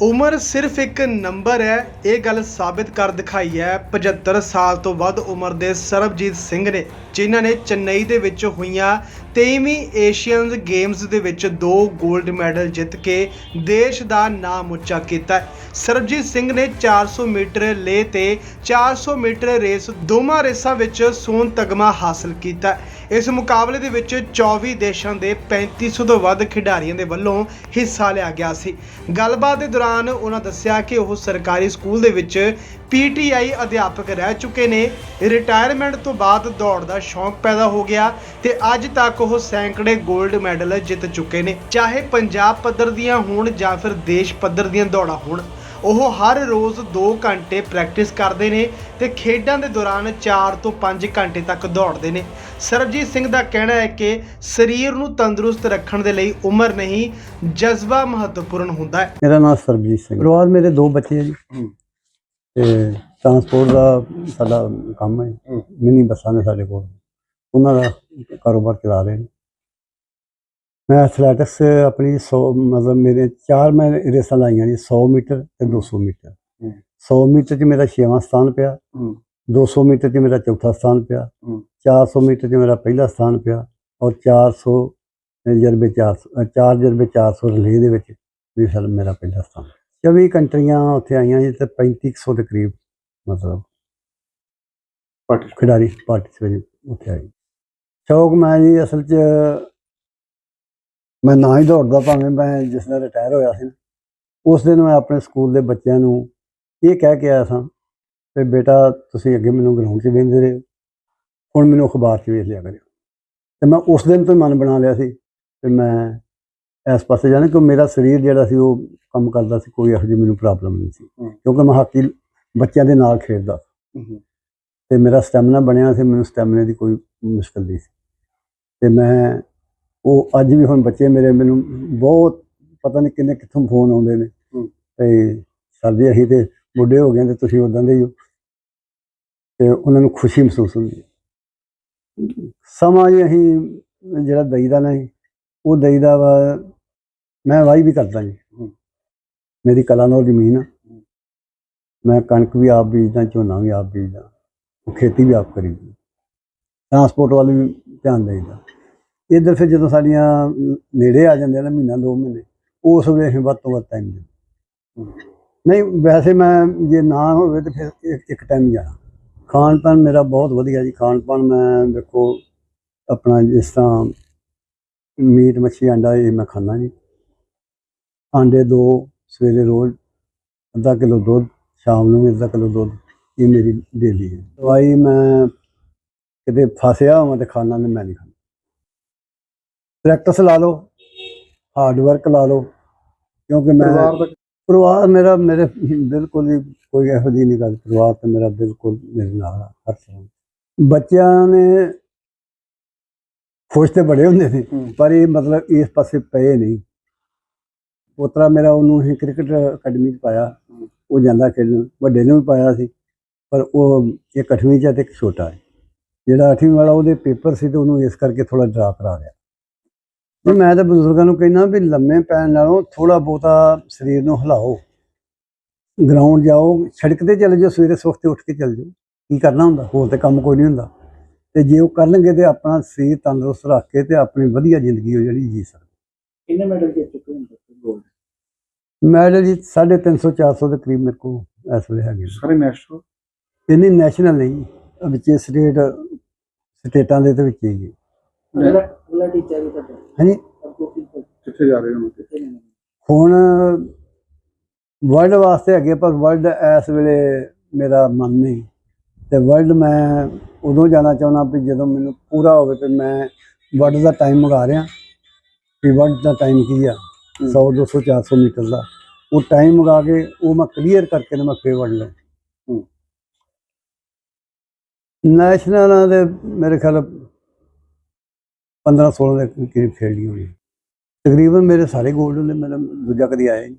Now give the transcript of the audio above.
ਉਮਰ ਸਿਰਫ ਇੱਕ ਨੰਬਰ ਹੈ। ਇਹ ਗੱਲ ਸਾਬਿਤ ਕਰ ਦਿਖਾਈ ਹੈ। 75 ਸਾਲ ਤੋਂ ਵੱਧ ਉਮਰ ਦੇ ਸਰਬਜੀਤ ਸਿੰਘ ਨੇ, ਜਿਨ੍ਹਾਂ ਨੇ ਚੇਨਈ ਦੇ ਵਿੱਚ ਹੋਈਆਂ 23ਵੀਂ ਏਸ਼ੀਅਨਜ਼ ਗੇਮਸ ਦੇ ਵਿੱਚ ਦੋ 골ਡ ਮੈਡਲ ਜਿੱਤ ਕੇ ਦੇਸ਼ ਦਾ ਨਾਮ ਉੱਚਾ ਕੀਤਾ ਸਰਬਜੀਤ ਸਿੰਘ ਨੇ 400 ਮੀਟਰ ਲੇ ਤੇ 400 ਮੀਟਰ ਰੇਸ ਦੋਵਾਂ ਰੇਸਾਂ ਵਿੱਚ ਸੋਨ ਤਗਮਾ ਹਾਸਲ ਕੀਤਾ ਇਸ ਮੁਕਾਬਲੇ ਦੇ ਵਿੱਚ 24 ਦੇਸ਼ਾਂ ਦੇ 3500 ਤੋਂ ਵੱਧ ਖਿਡਾਰੀਆਂ ਦੇ ਵੱਲੋਂ ਹਿੱਸਾ ਲਿਆ ਗਿਆ ਸੀ। ਗੱਲਬਾਤ ਦੇ ਦੌਰਾਨ ਉਹਨਾਂ ਦੱਸਿਆ ਕਿ ਉਹ ਸਰਕਾਰੀ ਸਕੂਲ ਦੇ ਵਿੱਚ ਪੀਟੀਆਈ ਅਧਿਆਪਕ ਰਹਿ ਚੁੱਕੇ ਨੇ। ਰਿਟਾਇਰਮੈਂਟ ਤੋਂ ਬਾਅਦ ਦੌੜ ਦਾ ਸ਼ੌਂਕ ਪੈਦਾ ਹੋ ਗਿਆ ਤੇ ਅੱਜ ਤੱਕ ਉਹ ਸੈਂਕੜੇ 골ਡ ਮੈਡਲ ਜਿੱਤ ਚੁੱਕੇ ਨੇ। ਚਾਹੇ ਪੰਜਾਬ ਪੱਧਰ ਦੀਆਂ ਹੋਣ ਜਾਂ ਫਿਰ ਦੇਸ਼ ਪੱਧਰ ਦੀਆਂ ਦੌੜਾਂ ਹੋਣ ਉਹ ਹਰ ਰੋਜ਼ 2 ਘੰਟੇ ਪ੍ਰੈਕਟਿਸ ਕਰਦੇ ਨੇ ਤੇ ਖੇਡਾਂ ਦੇ ਦੌਰਾਨ 4 ਤੋਂ 5 ਘੰਟੇ ਤੱਕ ਦੌੜਦੇ ਨੇ। ਸਰਬਜੀਤ ਸਿੰਘ ਦਾ ਕਹਿਣਾ ਹੈ ਕਿ ਸਰੀਰ ਨੂੰ ਤੰਦਰੁਸਤ ਰੱਖਣ ਦੇ ਲਈ ਉਮਰ ਨਹੀਂ ਜਜ਼ਬਾ ਮਹੱਤਵਪੂਰਨ ਹੁੰਦਾ ਹੈ। ਮੇਰਾ ਨਾਮ ਸਰਬਜੀਤ ਸਿੰਘ ਪਰਿਵਾਰ ਮੇਰੇ ਦੋ ਬੱਚੇ ਹੈ ਜੀ। ਤੇ ਟਰਾਂਸਪੋਰਟ ਦਾ ਸਾਡਾ ਕੰਮ ਹੈ। ਮਿੰਨੀ ਬੱਸਾਂ ਨੇ ਸਾਡੇ ਕੋਲ। ਉਹਨਾਂ ਦਾ ਕਾਰੋਬਾਰ ਚਲਾ ਰਹੇ ਨੇ। ਮੈਂ ਐਥਲੈਟਿਕਸ ਆਪਣੀ 100 ਮਤਲਬ ਮੇਰੇ ਚਾਰ ਮੈਂ ਰੇਸਾਂ ਲਾਈਆਂ ਜੀ 100 ਮੀਟਰ ਤੇ 200 ਮੀਟਰ। 100 ਮੀਟਰ 'ਚ ਮੇਰਾ 6ਵਾਂ ਸਥਾਨ ਪਿਆ। 200 ਮੀਟਰ 'ਚ ਮੇਰਾ ਚੌਥਾ ਸਥਾਨ ਪਿਆ। 400 ਮੀਟਰ 'ਚ ਮੇਰਾ ਪਹਿਲਾ ਸਥਾਨ ਪਿਆ ਔਰ 400 ਜਰਬੇ 400 4 ਜਰਬੇ 400 ਰਿਲੇ ਦੇ ਵਿੱਚ ਵੀ ਸਰ ਮੇਰਾ ਪਹਿਲਾ ਸਥਾਨ। 24 ਕੰਟਰੀਆਂ ਉੱਥੇ ਆਈਆਂ ਜੀ ਤੇ 3500 ਦੇ ਕਰੀਬ ਮਤਲਬ ਖਿਡਾਰੀ ਪਾਰਟਿਸਿਪੇਟ ਉੱਥੇ ਆਏ। ਸ਼ੌਕ ਮੈਂ ਜੀ ਅਸਲ 'ਚ ਮੈਂ ਨਾ ਹੀ ਦੌੜਦਾ ਭਾਵੇਂ ਮੈਂ ਜਿਸ ਦਿਨ ਰਿਟਾਇਰ ਹੋਇਆ ਸੀ ਉਸ ਦਿਨ ਮੈਂ ਆਪਣੇ ਸਕੂਲ ਦੇ ਬੱਚਿਆਂ ਨੂੰ ਇਹ ਕਹਿ ਕੇ ਆਇਆ ਸਾਂ ਕਿ ਬੇਟਾ ਤੁਸੀਂ ਅੱਗੇ ਮੈਨੂੰ ਗਰਾਊਂਡ 'ਚ ਵੇਖਦੇ ਰਹੇ ਹੁਣ ਮੈਨੂੰ ਅਖਬਾਰ 'ਚ ਵੇਖ ਲਿਆ ਕਰਿਓ। ਤੇ ਮੈਂ ਉਸ ਦਿਨ ਤੋਂ ਮਨ ਬਣਾ ਲਿਆ ਸੀ ਕਿ ਮੈਂ ਇਸ ਪਾਸੇ ਜਾਣਾ ਕਿਉਂ? ਮੇਰਾ ਸਰੀਰ ਜਿਹੜਾ ਸੀ ਉਹ ਕੰਮ ਕਰਦਾ ਸੀ ਕੋਈ ਇਹੋ ਜਿਹੀ ਮੈਨੂੰ ਪ੍ਰੋਬਲਮ ਨਹੀਂ ਸੀ। ਕਿਉਂਕਿ ਮੈਂ ਹਾਕੀ ਬੱਚਿਆਂ ਦੇ ਨਾਲ ਖੇਡਦਾ ਤੇ ਮੇਰਾ ਸਟੈਮਿਨਾ ਬਣਿਆ ਸੀ ਮੈਨੂੰ ਸਟੈਮਿਨਾ ਦੀ ਕੋਈ ਮੁਸ਼ਕਲ ਨਹੀਂ ਸੀ। ਤੇ ਮੈਂ ਉਹ ਅੱਜ ਵੀ ਹੁਣ ਬੱਚੇ ਮੇਰੇ ਮੈਨੂੰ ਬਹੁਤ ਪਤਾ ਨਹੀਂ ਕਿੰਨੇ ਕਿੱਥੋਂ ਫੋਨ ਆਉਂਦੇ ਨੇ। ਤੇ ਸਰ ਜੀ ਅਸੀਂ ਤੇ ਬੁੱਢੇ ਹੋ ਗਏ ਤੇ ਤੁਸੀਂ ਉਦਾਂ ਦੇ ਹੀ ਹੋ। ਤੇ ਉਹਨਾਂ ਨੂੰ ਖੁਸ਼ੀ ਮਹਿਸੂਸ ਹੁੰਦੀ ਹੈ। ਸਮਾਂ ਹੀ ਅਸੀਂ ਜਿਹੜਾ ਦਈਦਾ ਨਹੀਂ ਉਹ ਦਈਦਾ ਵਾ ਮੈਂ ਵਾਹੀ ਵੀ ਕਰਦਾ ਜੀ। ਮੇਰੀ ਕਲਾ ਨਾਲ ਜ਼ਮੀਨ ਆ। ਮੈਂ ਕਣਕ ਵੀ ਆਪ ਬੀਜਦਾ ਝੋਨਾ ਵੀ ਆਪ ਬੀਜਦਾ ਖੇਤੀ ਵੀ ਆਪ ਕਰੀਦੀ ਟਰਾਂਸਪੋਰਟ ਵੱਲ ਵੀ ਧਿਆਨ ਦੇਈਦਾ। ਇੱਧਰ ਫਿਰ ਜਦੋਂ ਸਾਡੀਆਂ ਨੇੜੇ ਆ ਜਾਂਦੇ ਨਾ ਮਹੀਨਾ ਦੋ ਮਹੀਨੇ ਉਸ ਵੇਲੇ ਅਸੀਂ ਵੱਧ ਤੋਂ ਵੱਧ ਟਾਈਮ ਦਿੰਦੇ। ਨਹੀਂ ਵੈਸੇ ਮੈਂ ਜੇ ਨਾ ਹੋਵੇ ਤੇ ਫਿਰ ਇੱਕ- ਇੱਕ ਟਾਈਮ ਜਾਣਾ। ਖਾਣ ਪਾਣ ਮੇਰਾ ਬਹੁਤ ਵਧੀਆ ਜੀ। ਖਾਣ ਪਾਣ ਮੈਂ ਦੇਖੋ ਆਪਣਾ ਜਿਸ ਤਰ੍ਹਾਂ ਮੀਟ ਮੱਛੀ ਅੰਡਾ ਇਹ ਮੈਂ ਖਾਂਦਾ ਜੀ। ਆਂਡੇ ਦੋ ਸਵੇਰੇ ਰੋਜ਼ ਅੱਧਾ ਕਿਲੋ ਦੁੱਧ ਸ਼ਾਮ ਨੂੰ ਵੀ ਅੱਧਾ ਕਿਲੋ ਦੁੱਧ ਇਹ ਮੇਰੀ ਡੇਲੀ ਹੈ। ਦਵਾਈ ਮੈਂ ਕਿਤੇ ਫਸਿਆ ਹੋਵਾਂ ਤੇ ਖਾਣਾ ਨਹੀਂ ਮੈਂ ਨਹੀਂ ਖਾਂਦਾ। ਪ੍ਰੈਕਟਿਸ ਲਾ ਲਓ ਹਾਰਡ ਵਰਕ ਲਾ ਲਓ ਕਿਉਂਕਿ ਮੈਂ ਪਰਿਵਾਰ ਮੇਰਾ ਮੇਰੇ ਬਿਲਕੁਲ ਹੀ ਕੋਈ ਇਹੋ ਜਿਹੀ ਨਹੀਂ ਗੱਲ ਪਰਿਵਾਰ ਤੇ ਮੇਰਾ ਬਿਲਕੁਲ ਮੇਰੇ ਨਾਲ ਹਰ ਤਰ੍ਹਾਂ। ਬੱਚਿਆਂ ਨੇ ਖੁਸ਼ ਤੇ ਬੜੇ ਹੁੰਦੇ ਨੇ ਪਰ ਇਹ ਮਤਲਬ ਇਸ ਪਾਸੇ ਪਏ ਨਹੀਂ। ਪੋਤਰਾ ਮੇਰਾ ਉਹਨੂੰ ਅਸੀਂ ਕ੍ਰਿਕਟ ਅਕੈਡਮੀ ਚ ਪਾਇਆ। ਉਹ ਜਾਂਦਾ ਖੇਡਣ, ਵੱਡੇ ਨੂੰ ਵੀ ਪਾਇਆ ਸੀ, ਪਰ ਉਹ ਇੱਕ ਅੱਠਵੀਂ ਚ ਹੈ ਤੇ ਇੱਕ ਛੋਟਾ ਹੈ। ਜਿਹੜਾ ਅੱਠਵੀਂ ਵਾਲਾ ਉਹਦੇ ਪੇਪਰ ਸੀ ਤੇ ਉਹਨੂੰ ਇਸ ਕਰਕੇ ਥੋੜਾ ਡਰਾ ਕਰਾ ਲਿਆ। ਤੇ ਮੈਂ ਤਾਂ ਬਜ਼ੁਰਗਾਂ ਨੂੰ ਕਹਿੰਦਾ ਵੀ ਲੰਮੇ ਪੈਣ ਨਾਲੋਂ ਥੋੜਾ ਬਹੁਤਾ ਸਰੀਰ ਨੂੰ ਹਿਲਾਓ। ਗਰਾਊਂਡ ਜਾਓ, ਸੜਕ ਤੇ ਚਲੇ ਜਾਓ, ਸਵੇਰੇ ਸੁਖਤੇ ਉੱਠ ਕੇ ਚਲੇ ਜਾਓ। ਕੀ ਕਰਨਾ ਹੁੰਦਾ? ਹੋਰ ਤੇ ਕੰਮ ਕੋਈ ਨਹੀਂ ਹੁੰਦਾ। ਤੇ ਜੇ ਉਹ ਕਰਨਗੇ ਤੇ ਆਪਣਾ ਸਰੀਰ ਤੰਦਰੁਸਤ ਰੱਖ ਕੇ ਤੇ ਆਪਣੀ ਵਧੀਆ ਜ਼ਿੰਦਗੀ ਉਹ ਜਿਹੜੀ ਜੀ ਸਕਦੇ। ਕਿੰਨੇ ਮੈਡਲ ਜਿੱਤ ਚੁੱਕੇ ਹੋ? ਗੋਲਡ ਮੈਡਲ ਜੀ 350 400 ਦੇ ਕਰੀਬ ਮੇਰੇ ਕੋਲ ਇਸ ਵੇਲੇ ਹੈਗੇ। ਸਾਰੇ ਤੋਂ ਇੰਨੀ ਨੈਸ਼ਨਲ ਨਹੀਂ ਵਿੱਚ ਸਟੇਟ ਸਟੇਟਾਂ ਦੇ ਤੇ ਵਿੱਚ ਹੀ ਹੈ। ਅਗਲਾ ਅਗਲਾ ਟੀਚਰ ਵੀ ਤੁਹਾਡਾ। ਹਾਂਜੀ? ਅੱਗੋਂ ਕੀ ਕਰ- ਕਿੱਥੇ ਜਾ ਰਹੇ ਹੋ? ਕਿੱਥੇ ਜਾਣਾ? ਹੁਣ ਵਰਲਡ ਵਾਸਤੇ ਹੈਗੇ ਪਰ ਵਰਲਡ ਇਸ ਵੇਲੇ ਮੇਰਾ ਮਨ ਨਹੀਂ। ਤੇ ਵਰਲਡ ਮੈਂ ਉਦੋਂ ਜਾਣਾ ਚਾਹੁੰਦਾ ਵੀ ਜਦੋਂ ਮੈਨੂੰ ਪੂਰਾ ਹੋਵੇ ਤੇ ਮੈਂ ਵਰਲਡ ਦਾ ਟਾਈਮ ਮੰਗਾ ਰਿਹਾ। ਵੀ ਵਰਲਡ ਦਾ ਟਾਈਮ ਕੀ ਆ? 100 200 400 ਮੀਟਰ ਦਾ। ਉਹ ਟਾਈਮ ਮੰਗਾ ਕੇ ਉਹ ਮੈਂ ਕਲੀਅਰ ਕਰਕੇ ਤੇ ਮੈਂ ਫੇਰ ਵਰਲਡ ਲੈ ਨੈਸ਼ਨਲਾਂ ਦੇ ਮੇਰੇ ਖਿਆਲ 15 16 ਦੇ ਕਰੀਬ ਖੇਡੀ ਹੋਣੀ। ਤਕਰੀਬਨ ਮੇਰੇ ਸਾਰੇ 골ਡ ਹੁੰਦੇ ਮੇਰਾ ਦੂਜਾ ਕਦੀ ਆਇਆ ਨਹੀਂ।